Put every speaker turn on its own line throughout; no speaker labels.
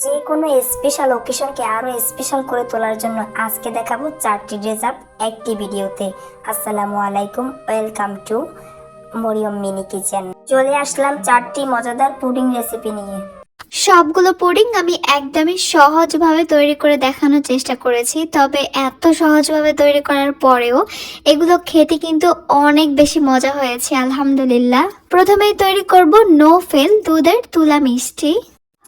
যে কোনো স্পেশাল ওকেশনকে আরও স্পেশাল করে তোলার জন্য আজকে দেখাবো চারটি ডেজার্ট একটি ভিডিওতে। আসসালামু আলাইকুম welcome to Mariyam Mini Kitchen চলে আসলাম চারটি মজাদার পুডিং রেসিপি নিয়ে।
সবগুলো পুডিং আমি একদমই সহজভাবে তৈরি করে দেখানোর চেষ্টা করেছি, তবে এত সহজভাবে তৈরি করার পরেও এগুলো খেতে কিন্তু অনেক বেশি মজা হয়েছে, আলহামদুলিল্লাহ। প্রথমেই তৈরি করব নো ফেল দুধের তুলা মিষ্টি।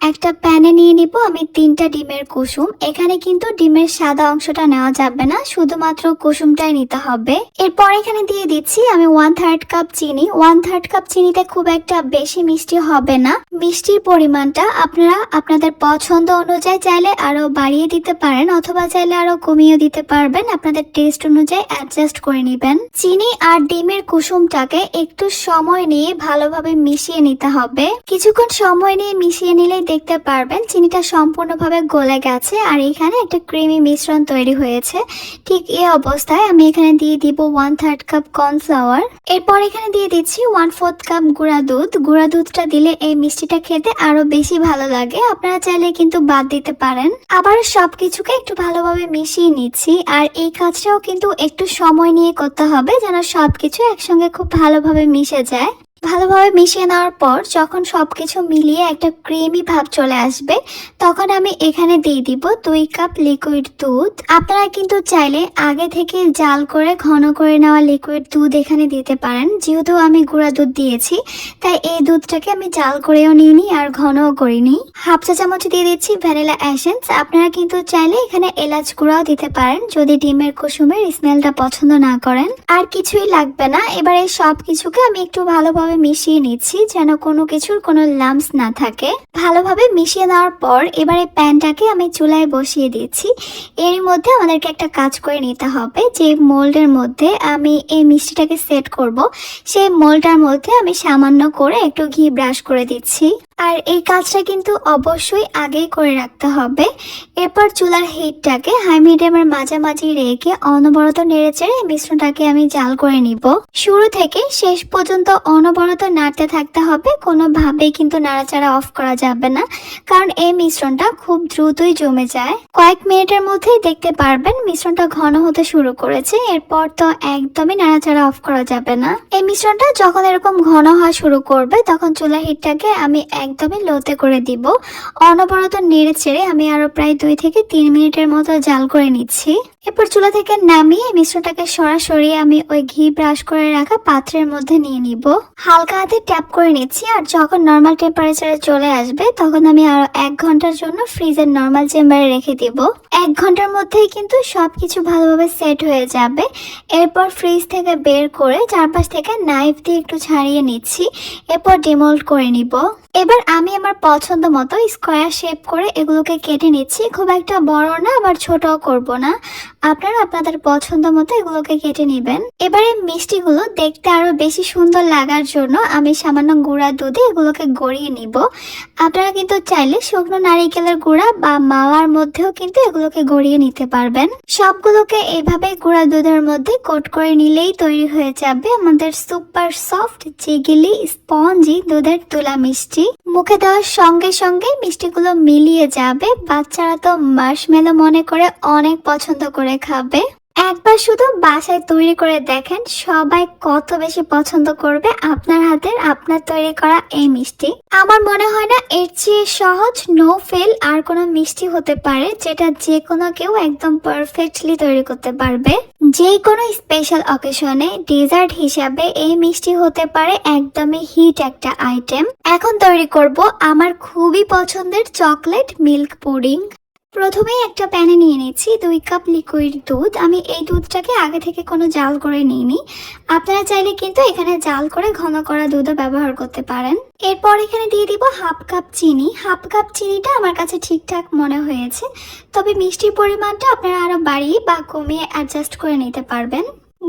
একটা প্যানে নিয়ে নিব, আমি তিনটা ডিমের কুসুম। এখানে কিন্তু ডিমের সাদা অংশটা নেওয়া যাবে না, শুধুমাত্র কুসুমটাই নিতে হবে। এরপর এখানে দিয়ে দিচ্ছি আমি ওয়ান থার্ড কাপ চিনি। ওয়ান থার্ড কাপ চিনিতে খুব একটা বেশি মিষ্টি হবে না। মিষ্টির পরিমাণটা আপনারা আপনাদের পছন্দ অনুযায়ী চাইলে আরও বাড়িয়ে দিতে পারেন, অথবা চাইলে আরও কমিয়ে দিতে পারবেন। আপনাদের টেস্ট অনুযায়ী অ্যাডজাস্ট করে নেবেন। চিনি আর ডিমের কুসুমটাকে একটু সময় নিয়ে ভালোভাবে মিশিয়ে নিতে হবে। কিছুক্ষণ সময় নিয়ে মিশিয়ে নিলেই দেখতে পারবেন, চিনিটা সম্পূর্ণভাবে গলে গেছে আর এখানে একটা ক্রিমি মিশ্রণ তৈরি হয়েছে। ঠিক এই অবস্থায় আমি এখানে দিয়ে দিব ওয়ান থার্ড কাপ কর্নফ্লাওয়ার এরপর এখানে দিয়ে দিচ্ছি ওয়ান ফোর্থ কাপ গুঁড়া দুধ। গুঁড়া দুধটা দিলে এই মিষ্টিটা খেতে আরও বেশি ভালো লাগে। আপনারা চাইলে কিন্তু বাদ দিতে পারেন। আবার সবকিছুকে একটু ভালোভাবে মিশিয়ে নিচ্ছি আর এই কাজটাও কিন্তু একটু সময় নিয়ে করতে হবে যেন সবকিছু একসঙ্গে খুব ভালোভাবে মিশে যায়। ভালোভাবে মিশিয়ে নেওয়ার পর যখন সবকিছু মিলিয়ে একটা ক্রিমি ভাব চলে আসবে, তখন আমি এখানে দিয়ে দিব দুই কাপ লিকুইড দুধ। আপনারা কিন্তু চাইলে আগে থেকে জাল করে, ঘন করে নেওয়া লিকুইড দুধ এখানে দিতে পারেন। যেহেতু আমি গুঁড়া দুধ দিয়েছি, তাই এই দুধটাকে আমি জাল করেও নিইনি আর ঘনও করিনি হাফ চা চামচ দিয়ে দিচ্ছি ভ্যানিলা অ্যাসেন্স আপনারা কিন্তু চাইলে এখানে এলাচ গুঁড়াও দিতে পারেন, যদি ডিমের কুসুমের স্মেলটা পছন্দ না করেন। আর কিছুই লাগবে না। এবার এই সব কিছুকে আমি একটু ভালোভাবে মিশিয়ে নিচ্ছি যেন কোনো কিছুর কোনো লাম্পস না থাকে। ভালোভাবে মিশিয়ে নেওয়ার পর এবারে প্যানটাকে আমি চুলায় বসিয়ে দিচ্ছি। এর মধ্যে আমাদেরকে একটা কাজ করে নিতে হবে যে মোল্ডের মধ্যে আমি এই মিষ্টিটাকে সেট করব। সেই মোল্ডটার মধ্যে আমি সামান্য করে একটু ঘি ব্রাশ করে দিচ্ছি। আর এই কাজটা কিন্তু অবশ্যই আগেই করে রাখতে হবে। এরপর চুলার হিটটাকে হাই মিডিয়ামের মাঝামাঝি রেখে অনবরত নেড়ে চেড়ে মিশ্রণটাকে আমি জাল করে নিব। শুরু থেকে শেষ পর্যন্ত অনবরত নাড়তে থাকতে হবে। কোনোভাবেই কিন্তু নাড়াচাড়া অফ করা যাবে না, কারণ এই মিশ্রণটা খুব দ্রুতই জমে যায়। কয়েক মিনিটের মধ্যেই দেখতে পারবেন মিশ্রণটা ঘন হতে শুরু করেছে, এরপর তো একদমই নাড়াচাড়া অফ করা যাবে না। এই মিশ্রণটা যখন এরকম ঘন হওয়া শুরু করবে, তখন চুলার হিটটাকে আমি একদমই লোতে করে দিব। অনবরত নেড়ে চেড়ে আমি আরও প্রায় দুই থেকে তিন মিনিটের মতো জাল করে নিচ্ছি। এরপর চুলা থেকে নামিয়ে মিশ্রটাকে সরাসরি আমি ওই ঘি ব্রাশ করে রাখা পাত্রের মধ্যে নিয়ে নিব। হালকা হাতে ট্যাপ করে নিচ্ছি আর যখন নর্মাল টেম্পারেচারে চলে আসবে, তখন আমি আরও এক ঘণ্টার জন্য ফ্রিজের নর্মাল চেম্বারে রেখে দিব। এক ঘণ্টার মধ্যেই কিন্তু সবকিছু ভালোভাবে সেট হয়ে যাবে। এরপর ফ্রিজ থেকে বের করে চারপাশ থেকে নাইফ দিয়ে একটু ছাড়িয়ে নিচ্ছি। এরপর ডিমোল্ড করে নিব। এবার আমি আমার পছন্দ মতো স্কোয়ার শেপ করে এগুলোকে কেটে নিচ্ছি। খুব একটা বড় না, আবার ছোটও করব না। আপনারা আপনাদের পছন্দ মতো এগুলোকে কেটে নেবেন। এবারে মিষ্টিগুলো দেখতে আরও বেশি সুন্দর লাগার জন্য আমি সামান্য গুঁড়া দুধে এগুলোকে গড়িয়ে নিব। আপনারা কিন্তু চাইলে শুকনো নারিকেলের গুঁড়া বা মাওয়ার মধ্যেও কিন্তু এগুলোকে গড়িয়ে নিতে পারবেন। সবগুলোকে এইভাবে গুঁড়া দুধের মধ্যে কোট করে নিলেই তৈরি হয়ে যাবে আমাদের সুপার সফট, জিগিলি, স্পঞ্জি দুধের তুলা মিষ্টি। মুখে দেওয়ার সঙ্গে সঙ্গে মিষ্টিগুলো মিলিয়ে যাবে। বাচ্চারা তো মাস মার্শমেলো মনে করে অনেক পছন্দ করে খাবে। একবার শুধু বাসায় তৈরি করে দেখেন, সবাই কত বেশি পছন্দ করবে আপনার হাতের আপনার তৈরি করা এই মিষ্টি। আমার মনে হয় না এর চেয়ে সহজ নো ফেল আর কোনো মিষ্টি হতে পারে যেটা যে কোনো কেউ একদম পারফেক্টলি তৈরি করতে পারবে। যে কোনো স্পেশাল অকেশনে ডেজার্ট হিসাবে এই মিষ্টি হতে পারে একদমই হিট একটা আইটেম এখন তৈরি করব আমার খুবই পছন্দের চকলেট মিল্ক পুডিং প্রথমেই একটা প্যানে নিয়ে নিচ্ছি দুই কাপ লিকুইড দুধ। আমি এই দুধটাকে আগে থেকে কোনো জাল করে নিইনি। আপনারা চাইলে কিন্তু এখানে জাল করে ঘন করা দুধও ব্যবহার করতে পারেন। এরপর এখানে দিয়ে দিব হাফ কাপ চিনি। হাফ কাপ চিনিটা আমার কাছে ঠিকঠাক মনে হয়েছে। তবে মিষ্টির পরিমাণটা আপনারা আরও বাড়িয়ে বা কমিয়ে অ্যাডজাস্ট করে নিতে পারবেন।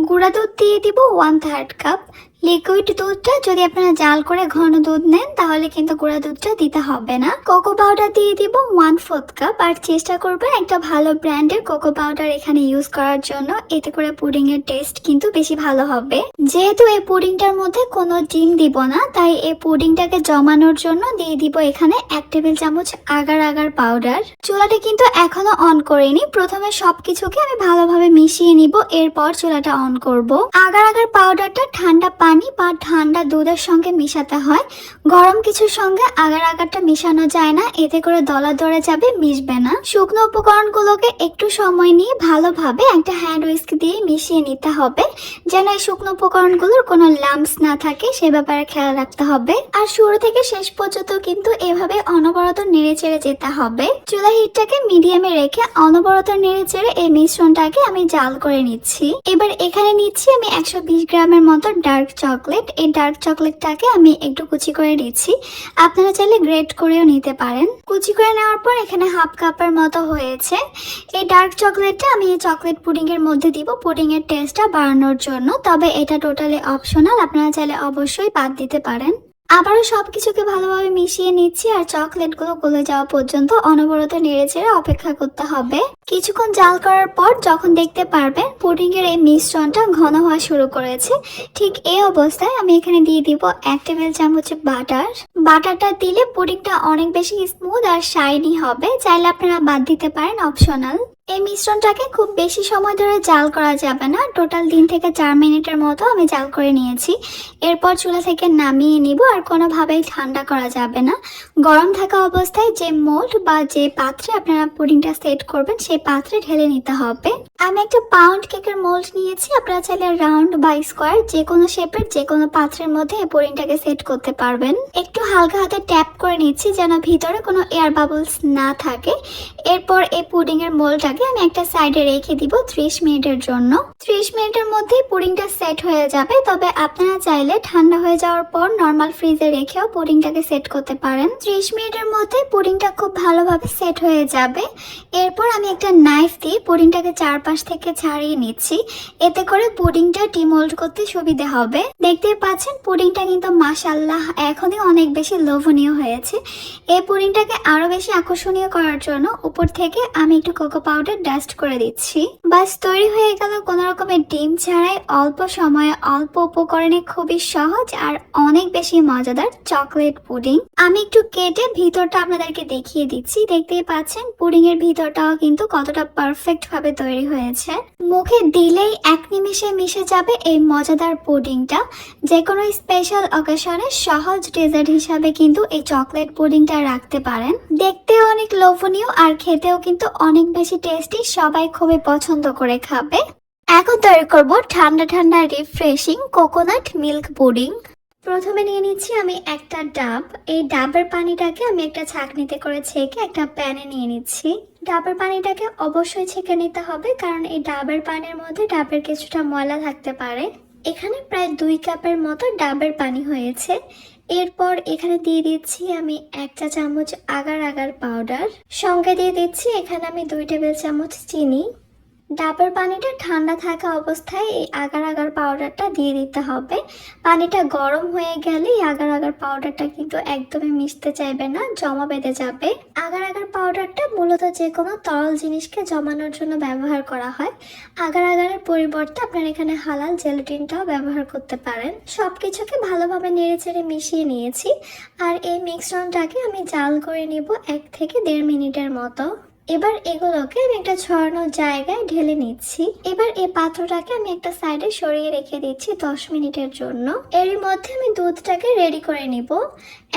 গুঁড়া দুধ দিয়ে দিব ওয়ান থার্ড কাপ লিকুইড দুধটা যদি আপনারা জাল করে ঘন দুধ নেন, তাহলে কিন্তু গুঁড়া দুধটা দিতে হবে না। কোকো পাউডার দিয়ে দিব ওয়ান ফোর্থ কাপ আর চেষ্টা করবেন একটা ভালো ব্র্যান্ডের কোকো পাউডার এখানে ইউজ করার জন্য। এতে করে পুডিং এর টেস্ট কিন্তু বেশি ভালো হবে। যেহেতু এই পুডিংটার মধ্যে কোনো ডিম দিব না, তাই এই পুডিংটাকে জমানোর জন্য দিয়ে দিব এখানে এক টেবিল চামচ আগার আগার পাউডার চুলাটা কিন্তু এখনও অন করিনি। প্রথমে সবকিছুকে আমি ভালোভাবে মিশিয়ে নিব, এরপর চুলাটা অন করব। আগার আগার পাউডারটা ঠান্ডা পানি বা ঠান্ডা দুধের সঙ্গে মিশাতে হয়। গরম কিছুর সঙ্গে আগার আগারটা মিশানো যায় না, এতে করে দলা ধরে যাবে, মিশবে না। শুকনো উপকরণগুলোকে একটু সময় নিয়ে ভালোভাবে একটা হ্যান্ড উইস্ক দিয়ে মিশিয়ে নিতে হবে, যেন এই শুকনো উপকরণগুলোর কোনো লাম্পস না থাকে, সে ব্যাপারে খেয়াল রাখতে হবে। আর শুরু থেকে শেষ পর্যন্ত কিন্তু এভাবে অনবরত নেড়ে চেড়ে যেতে হবে। চুলা হিটটাকে মিডিয়ামে রেখে অনবরত নেড়ে চেড়ে এই মিশ্রণটাকে আমি জাল করে নিচ্ছি। এবার এখানে নিচ্ছি আমি একশো বিশ গ্রামের মতো ডার্ক চকলেট, এই ডার্ক চকলেটটাকে আমি একটু কুচি করে নিচ্ছি। আপনারা চাইলে গ্রেট করেও নিতে পারেন। কুচি করে নেওয়ার পর এখানে হাফ কাপের মতো হয়েছে। এই ডার্ক চকলেটটা আমি এই চকলেট পুডিং এর মধ্যে দিব। পুডিং এর টেস্টটা বাড়ানোর জন্য, তবে এটা টোটালি অপশনাল। আপনারা চাইলে অবশ্যই বাদ দিতে পারেন। আবারও সবকিছুকে ভালোভাবে মিশিয়ে নিচ্ছি আর চকলেটগুলো গলে যাওয়া পর্যন্ত অনবরত নেড়ে চেড়ে অপেক্ষা করতে হবে। কিছুক্ষণ জাল করার পর যখন দেখতে পারবেন এর এই মিশ্রণটা ঘন হওয়া শুরু করেছে, ঠিক এই অবস্থায় আমি এখানে দিয়ে দিব এক টেবিল চামচ বাটার। বাটারটা দিলে পুডিংটা অনেক বেশি স্মুথ আর শাইনি হবে। চাইলে আপনারা বাদ দিতে পারেন অপশনাল এই মিশ্রণটাকে খুব বেশি সময় ধরে জাল করা যাবে না। টোটাল তিন থেকে চার মিনিটের মতো আমি জাল করে নিয়েছি। এরপর চুলা থেকে নামিয়ে নিব আর কোনোভাবেই ঠান্ডা করা যাবে না। গরম থাকা অবস্থায় যে মোল্ড বা যে পাত্রে আপনারা পুডিংটা সেট করবেন, সেই পাত্রে ঢেলে নিতে হবে। আমি একটা পাউন্ড কেকের মোল্ড নিয়েছি। আপনারা চাইলে রাউন্ড বা স্কোয়ার যে কোনো শেপের যে কোনো পাত্রের মধ্যে এই পুডিংটাকে সেট করতে পারবেন। একটু হালকা হাতে ট্যাপ করে নিচ্ছি যেন ভিতরে কোনো এয়ার বাবলস না থাকে। এরপর এই পুডিং এর মোলটাকে আমি একটা সাইডে রেখে দিব ত্রিশ মিনিটের জন্য। ত্রিশ মিনিটের মধ্যেই পুডিংটা সেট হয়ে যাবে, তবে আপনারা চাইলে ঠান্ডা হয়ে যাওয়ার পর নর্মাল ফ্রিজে রেখেও পুডিংটাকে সেট করতে পারেন। ত্রিশ মিনিটের মধ্যে পুডিংটা খুব ভালোভাবে সেট হয়ে যাবে। এরপর আমি একটা নাইফ দিয়ে পুডিংটাকে চারপাশ থেকে ছাড়িয়ে নিচ্ছি। এতে করে পুডিংটা ডিমোল্ড করতে সুবিধা হবে। দেখতে পাচ্ছেন, পুডিংটা কিন্তু মাসাল্লাহ এখনই অনেক বেশি লোভনীয় হয়েছে। এই পুডিংটাকে আরও বেশি আকর্ষণীয় করার জন্য উপর থেকে আমি একটু কোকো পাউডার ডাস্ট করে দিচ্ছি। বাস তৈরি হয়ে গেল কোন রকমের ডিম ছাড়াই অল্প সময়ে অল্প উপকরণে খুবই সহজ আর অনেক বেশি মজাদার চকলেট পুডিং আমি একটু কেটে ভিতরটা আপনাদেরকে দেখিয়ে দিচ্ছি। দেখতেই পাচ্ছেন পুডিং এর ভিতরটাও কিন্তু কতটা পারফেক্ট ভাবে তৈরি হয়েছে। মুখে দিলেই এক নিমিষে মিশে যাবে এই মজাদার পুডিংটা যে কোনো স্পেশাল অকেশনে সহজ ডেজার্ট হিসাবে কিন্তু এই চকলেট পুডিংটা রাখতে পারেন। দেখতে অনেক লোভনীয় আর খেতেও কিন্তু অনেক বেশি টেস্টি সবাই খুবই পছন্দ করে খাবে। এখন তৈরি করব ঠান্ডা ঠান্ডা রিফ্রেশিং কোকোনাট মিল্ক পুডিং প্রথমে নিয়ে নিচ্ছি আমি একটা ডাব। এই ডাবের পানিটাকে আমি একটা ছাঁকনিতে করে ছেঁকে একটা প্যানে নিয়ে নিচ্ছি। ডাবের পানিটাকে অবশ্যই ছেঁকে নিতে হবে, কারণ এই ডাবের পানির মধ্যে ডাবের কিছুটা ময়লা থাকতে পারে। এখানে প্রায় দুই কাপের মতো ডাবের পানি হয়েছে। এরপর এখানে দিয়ে দিচ্ছি আমি এক চা চামচ আগার আগার পাউডার। সঙ্গে দিয়ে দিচ্ছি এখানে আমি দুই টেবিল চামচ চিনি। ডাবের পানিটা ঠান্ডা থাকা অবস্থায় এই আগার আগার পাউডারটা দিয়ে দিতে হবে। পানিটা গরম হয়ে গেলে আগার আগার পাউডারটা কিন্তু একদমই মিশতে চাইবে না, জমা বেঁধে যাবে। আগার আগার পাউডারটা মূলত যে কোনো তরল জিনিসকে জমানোর জন্য ব্যবহার করা হয়। আগার আগারের পরিবর্তে আপনার এখানে হালাল জেলাটিনটাও ব্যবহার করতে পারেন। সব কিছুকে ভালোভাবে নেড়ে চেড়ে মিশিয়ে নিয়েছি। আর এই মিশ্রণটাকে আমি জাল করে নেব এক থেকে দেড় মিনিটের মতো। এবার এগুলোকে আমি একটা ছড়ানোর জায়গায় ঢেলে নিচ্ছি। এবার এই পাত্রটাকে আমি একটা সাইডে সরিয়ে রেখে দিচ্ছি দশ মিনিটের জন্য। এর মধ্যে আমি দুধটাকে রেডি করে নিব।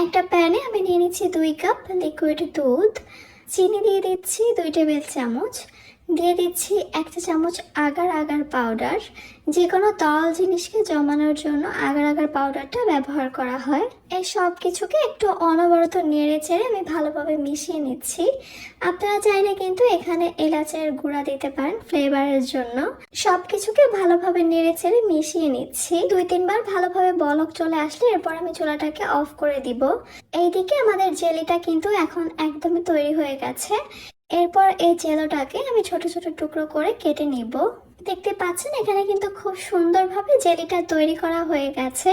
একটা প্যানে আমি নিয়ে নিচ্ছি দুই কাপ লিকুইড দুধ। চিনি দিয়ে দিচ্ছি দুই টেবিল চামচ। দিয়ে দিচ্ছি একটা চামচ আগার আগার পাউডার যে কোনো তরল জিনিসকে জমানোর জন্য আগার আগার পাউডারটা ব্যবহার করা হয়। এই সব কিছুকে একটু অনবরত নেড়ে চেড়ে আমি ভালোভাবে মিশিয়ে নিচ্ছি। আপনারা চাইলে কিন্তু এখানে এলাচের গুঁড়া দিতে পারেন ফ্লেভারের জন্য। সব কিছুকে ভালোভাবে নেড়ে চেড়ে মিশিয়ে নিচ্ছি। দুই তিনবার ভালোভাবে বলক চলে আসলে এরপর আমি চুলাটাকে অফ করে দিব। এইদিকে আমাদের জেলিটা কিন্তু এখন একদমই তৈরি হয়ে গেছে। এরপর এই জেলোটাকে আমি ছোট ছোট টুকরো করে কেটে নিব। দেখতে পাচ্ছেন, এখানে কিন্তু খুব সুন্দরভাবে জেলিটা তৈরি করা হয়ে গেছে।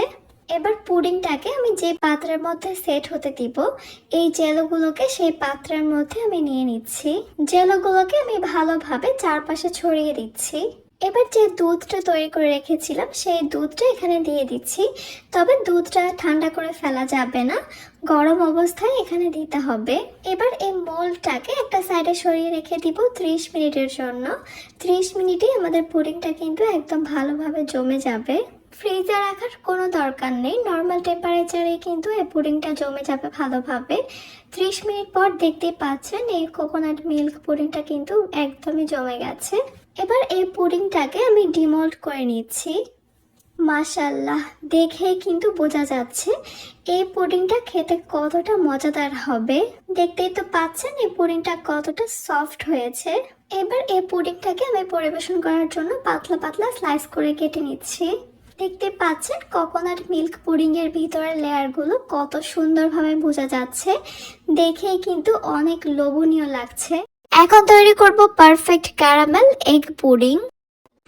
এবার পুডিংটাকে আমি যে পাত্রের মধ্যে সেট হতে দিব, এই জেলোগুলোকে সেই পাত্রের মধ্যে আমি নিয়ে নিচ্ছি। জেলোগুলোকে আমি ভালোভাবে চারপাশে ছড়িয়ে দিচ্ছি। এবার যে দুধটা তৈরি করে রেখেছিলাম, সেই দুধটা এখানে দিয়ে দিচ্ছি। তবে দুধটা ঠান্ডা করে ফেলা যাবে না। গরম অবস্থায় এখানে দিতে হবে। এবার এই মোলটাকে একটা সাইডে সরিয়ে রেখে দিব ত্রিশ মিনিটের জন্য। ত্রিশ মিনিটে আমাদের পুডিংটা কিন্তু একদম ভালোভাবে জমে যাবে। ফ্রিজে রাখার কোনো দরকার নেই। নর্মাল টেম্পারেচারে কিন্তু এই পুডিংটা জমে যাবে ভালোভাবে। ত্রিশ মিনিট পর দেখতেই পাচ্ছেন এই কোকোনাট মিল্ক পুডিংটা কিন্তু একদমই জমে গেছে। এবার এই পুডিংটাকে আমি ডিমোল্ড করে নিচ্ছি। মাশাল্লাহ দেখে কিন্তু বোঝা যাচ্ছে এই পুডিংটা খেতে কতটা মজাদার হবে। দেখতেই তো পাচ্ছেন এই পুডিংটা কতটা সফট হয়েছে। এবার এই পুডিংটাকে আমি পরিবেশন করার জন্য পাতলা পাতলা স্লাইস করে কেটে নিচ্ছি। দেখতে পাচ্ছেন কোকোনাট মিল্ক পুডিং এর ভিতরের লেয়ারগুলো কত সুন্দরভাবে বোঝা যাচ্ছে। দেখেই কিন্তু অনেক লোভনীয় লাগছে। এখন তৈরি করব পারফেক্ট ক্যারামেল এগ পুডিং।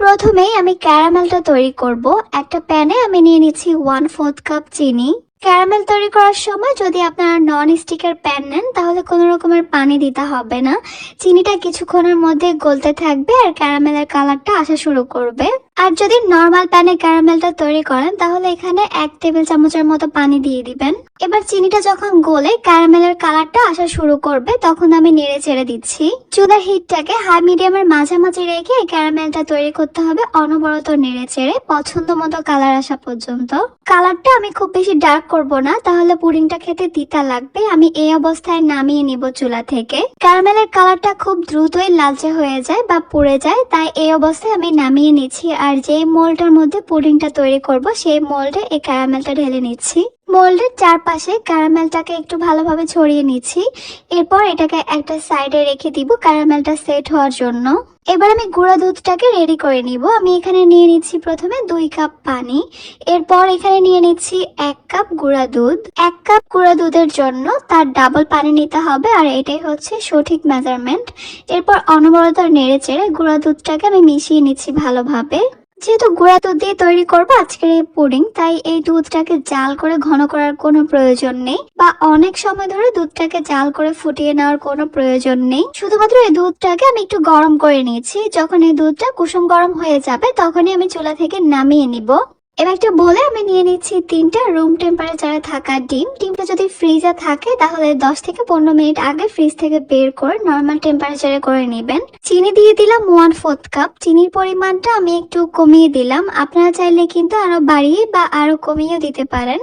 প্রথমেই আমি ক্যারামেলটা তৈরি করব। একটা প্যানে আমি নিয়ে নিচ্ছি ওয়ান ফোর্থ কাপ চিনি। ক্যারামেল তৈরি করার সময় যদি আপনারা নন স্টিকের প্যান নেন, তাহলে কোনো রকমের পানি দিতে হবে না। চিনিটা কিছুক্ষণের মধ্যে গলতে থাকবে আর ক্যারামেলের কালারটা আসা শুরু করবে। আর যদি নর্মাল প্যানে ক্যারামেলটা তৈরি করেন, তাহলে এখানে এক টেবিল চামচের মতো পানি দিয়ে দিবেন। এবার চিনিটা যখন গলে ক্যারামেলের কালারটা আসা শুরু করবে, তখন আমি নেড়ে চেড়ে দিচ্ছি। চুলার হিটটাকে হাই মিডিয়ামের মাঝামাঝি রেখে এই ক্যারামেলটা তৈরি করতে হবে অনবরত নেড়ে চেড়ে, পছন্দ মতো কালার আসা পর্যন্ত। কালারটা আমি খুব বেশি ডার্ক করব না, তাহলে পুডিংটা খেতে তিতা লাগবে। আমি এই অবস্থায় নামিয়ে নিব চুলা থেকে। ক্যারামেলের কালারটা খুব দ্রুতই লালচে হয়ে যায় বা পুড়ে যায়, তাই এই অবস্থায় আমি নামিয়ে নিচ্ছি আর যে মোল্ডটার মধ্যে পুডিংটা তৈরি করব, সেই মোল্ডে এই ক্যারামেলটা ঢেলে নিচ্ছি। মোল্ডের চারপাশে ক্যারামেলটাকে একটু ভালোভাবে ছড়িয়ে নিচ্ছি। এরপর এটাকে একটা সাইডে রেখে দিব ক্যারামেলটা সেট হওয়ার জন্য। এবার আমি গুঁড়া দুধটাকে রেডি করে নিব। আমি এখানে নিয়ে নিচ্ছি প্রথমে দুই কাপ পানি। এরপর এখানে নিয়ে নিচ্ছি এক কাপ গুঁড়া দুধ। এক কাপ গুঁড়া দুধের জন্য তার ডাবল পানি নিতে হবে, আর এটাই হচ্ছে সঠিক মেজারমেন্ট। এরপর অনবরত নেড়ে চেড়ে গুঁড়া দুধটাকে আমি মিশিয়ে নিচ্ছি ভালোভাবে। যেহেতু গুঁড়া দুধ দিয়ে তৈরি করব, আজকের এই পুডিং, তাই এই দুধটাকে জাল করে ঘন করার কোনো প্রয়োজন নেই বা অনেক সময় ধরে দুধটাকে জাল করে ফুটিয়ে নেওয়ার কোনো প্রয়োজন নেই। শুধুমাত্র এই দুধটাকে আমি একটু গরম করে নিয়েছি। যখন এই দুধটা কুসুম গরম হয়ে যাবে, তখনই আমি চুলা থেকে নামিয়ে নিব। এবার বলে আমি নিয়ে নিচ্ছি তিনটা রুম টেম্পারেচারে থাকা ডিম। ডিমটা যদি ফ্রিজে থাকে, তাহলে দশ থেকে পনেরো মিনিট আগে ফ্রিজ থেকে বের করে নর্মাল টেম্পারেচারে করে নেবেন। চিনি দিয়ে দিলাম ওয়ান ফোর্থ কাপ চিনির পরিমাণটা আমি একটু কমিয়ে দিলাম। আপনারা চাইলে কিন্তু আরও বাড়িয়ে বা আরও কমিয়েও দিতে পারেন।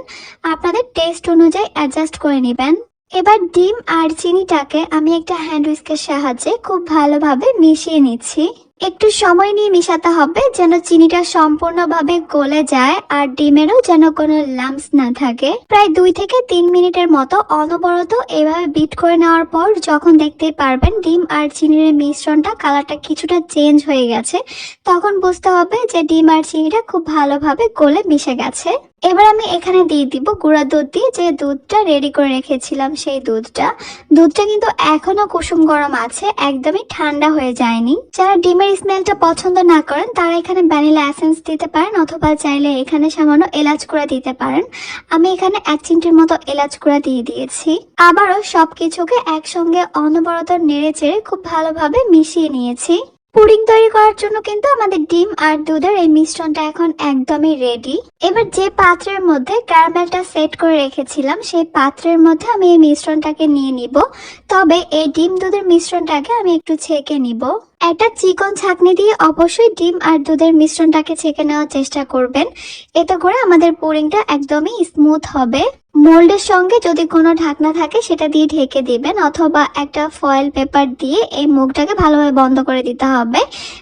আপনাদের টেস্ট অনুযায়ী অ্যাডজাস্ট করে নেবেন। এবার ডিম আর চিনিটাকে আমি একটা হ্যান্ড উইস্কের সাহায্যে খুব ভালোভাবে মিশিয়ে নিচ্ছি। একটু সময় নিয়ে মিশাতে হবে, যেন চিনিটা সম্পূর্ণভাবে গলে যায় আর ডিমেরও যেন কোনো লাম্পস না থাকে। প্রায় দুই থেকে তিন মিনিটের মতো অনবরত এভাবে বিট করে নেওয়ার পর যখন দেখতে পারবেন ডিম আর চিনির মিশ্রণটা কালারটা কিছুটা চেঞ্জ হয়ে গেছে, তখন বুঝতে হবে যে ডিম আর চিনিটা খুব ভালোভাবে গলে মিশে গেছে। এবার আমি এখানে দিয়ে দিব গুঁড়া দুধ দিয়ে যে দুধটা রেডি করে রেখেছিলাম, সেই দুধটা। দুধটা কিন্তু এখনও কুসুম গরম আছে, একদমই ঠান্ডা হয়ে যায়নি। যারা ডিমের স্মেলটা পছন্দ না করেন, তারা এখানে ভ্যানিলা এসেন্স দিতে পারেন অথবা চাইলে এখানে সামান্য এলাচ গুঁড়া দিতে পারেন। আমি এখানে এক চিমটির মতো এলাচ গুঁড়া দিয়ে দিয়েছি। আবারও সবকিছুকে একসঙ্গে অনবরত নেড়ে চেড়ে খুব ভালোভাবে মিশিয়ে নিয়েছি। পুডিং তৈরি করার জন্য কিন্তু আমাদের ডিম আর দুধের এই মিশ্রণটা এখন একদমই রেডি এবার যে পাত্রের মধ্যে ক্যারামেলটা সেট করে রেখেছিলাম, সেই পাত্রের মধ্যে আমি এই মিশ্রণটাকে নিয়ে নিব। তবে এই ডিম দুধের মিশ্রণটাকে আমি একটু ছেঁকে নিব। একটা চিকন ছাঁকনি দিয়ে অবশ্যই ডিম আর দুধের মিশ্রণটাকে ছেঁকে নেওয়ার চেষ্টা করবেন। এতে করে আমাদের পুডিংটা একদমই স্মুথ হবে। মোল্ডের সঙ্গে যদি কোনো ঢাকনা থাকে, সেটা দিয়ে ঢেকে দিবেন অথবা একটা ফয়েল পেপার দিয়ে এই মুখটাকে ভালোভাবে বন্ধ করে দিতে হবে।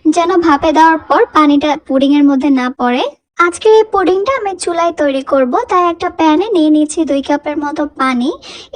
যেন ভাপে দেওয়ার পর পানিটা পুডিংয়ের মধ্যে না পড়ে। আজকের এই পুডিংটা আমি চুলায় তৈরি করব, তাই একটা প্যানে নিয়ে নিচ্ছি দুই কাপের মতো পানি।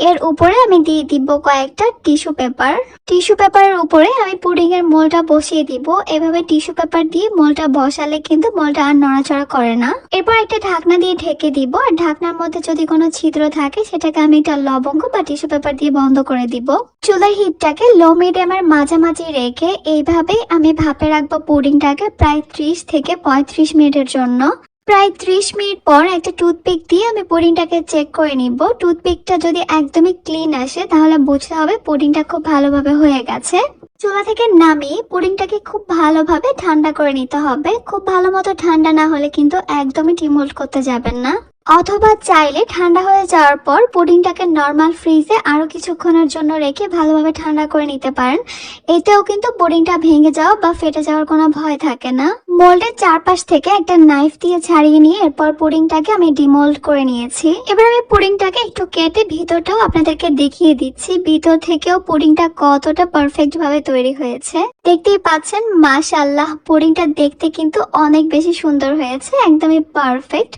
এর উপরে আমি দিয়ে দিব কয়েকটা টিস্যু পেপার। টিস্যু পেপারের উপরে আমি পুডিং এর মোলটা বসিয়ে দিব। এভাবে টিস্যু পেপার দিয়ে মোলটা বসালে কিন্তু মোলটা আর নড়াচড়া করে না। এরপর একটা ঢাকনা দিয়ে ঢেকে দিব। আর ঢাকনার মধ্যে যদি কোনো ছিদ্র থাকে, সেটাকে আমি একটা লবঙ্গ বা টিস্যু পেপার দিয়ে বন্ধ করে দিব। চুলার হিটটাকে লো মিডিয়ামের মাঝামাঝি রেখে এইভাবে আমি ভাপে রাখব পুডিংটাকে প্রায় ত্রিশ থেকে পঁয়ত্রিশ মিনিটের জন্য। প্রায় ত্রিশ মিনিট পর একটা টুথপিক দিয়ে আমি পুডিংটাকে চেক করে নিব। টুথপিকটা যদি একদমই ক্লিন আসে, তাহলে বুঝতে হবে পুডিংটা খুব ভালোভাবে হয়ে গেছে। চুলা থেকে নামিয়ে পুডিংটাকে খুব ভালোভাবে ঠান্ডা করে নিতে হবে। খুব ভালো মতো ঠান্ডা না হলে কিন্তু একদমই ডিমোল্ড করতে যাবেন না। অথবা চাইলে ঠান্ডা হয়ে যাওয়ার পর পুডিংটাকে নর্মাল ফ্রিজে আরও কিছুক্ষণের জন্য রেখে ভালোভাবে ঠান্ডা করে নিতে পারেন। এতেও কিন্তু পুডিংটা ভেঙে যাওয়া বা ফেটে যাওয়ার কোনো ভয় থাকে না। মোল্ডের চারপাশ থেকে একটা নাইফ দিয়ে ছাড়িয়ে নিয়ে এরপর পুডিংটাকে আমি ডিমোল্ড করে নিয়েছি। এবার আমি পুডিংটাকে একটু কেটে ভিতরটাও আপনাদেরকে দেখিয়ে দিচ্ছি। ভিতর থেকেও পুডিংটা কতটা পারফেক্ট ভাবে তৈরি হয়েছে। দেখতেই পাচ্ছেন মাশাল্লাহ পুডিংটা দেখতে কিন্তু অনেক বেশি সুন্দর হয়েছে, একদমই পারফেক্ট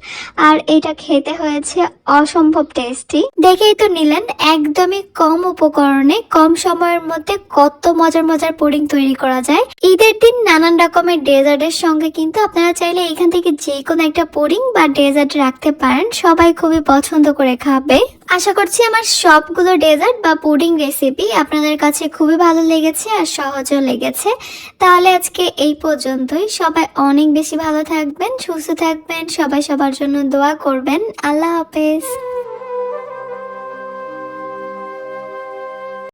আর এটা খেতে হয়েছে অসম্ভব টেস্টি দেখেই তো নিলেন, একদমই কম উপকরণে, কম সময়ের মধ্যে কত মজার মজার পুডিং তৈরি করা যায়। ঈদের দিন নানান রকমের ডেজার্টের সঙ্গে কিন্তু আপনারা চাইলে এখান থেকে যে কোনো একটা পুডিং বা ডেজার্ট রাখতে পারেন। সবাই খুবই পছন্দ করে খাবে। আশা করছি আমার সবগুলো ডেজার্ট বা পুডিং রেসিপি আপনাদের কাছে খুবই ভালো লেগেছে আর সহজও লেগেছে। তাহলে আজকে এই পর্যন্তই। সবাই অনেক বেশি ভালো থাকবেন, সুস্থ থাকবেন, সবাই সবার জন্য দোয়া করবেন। আল্লাহ হাফেজ।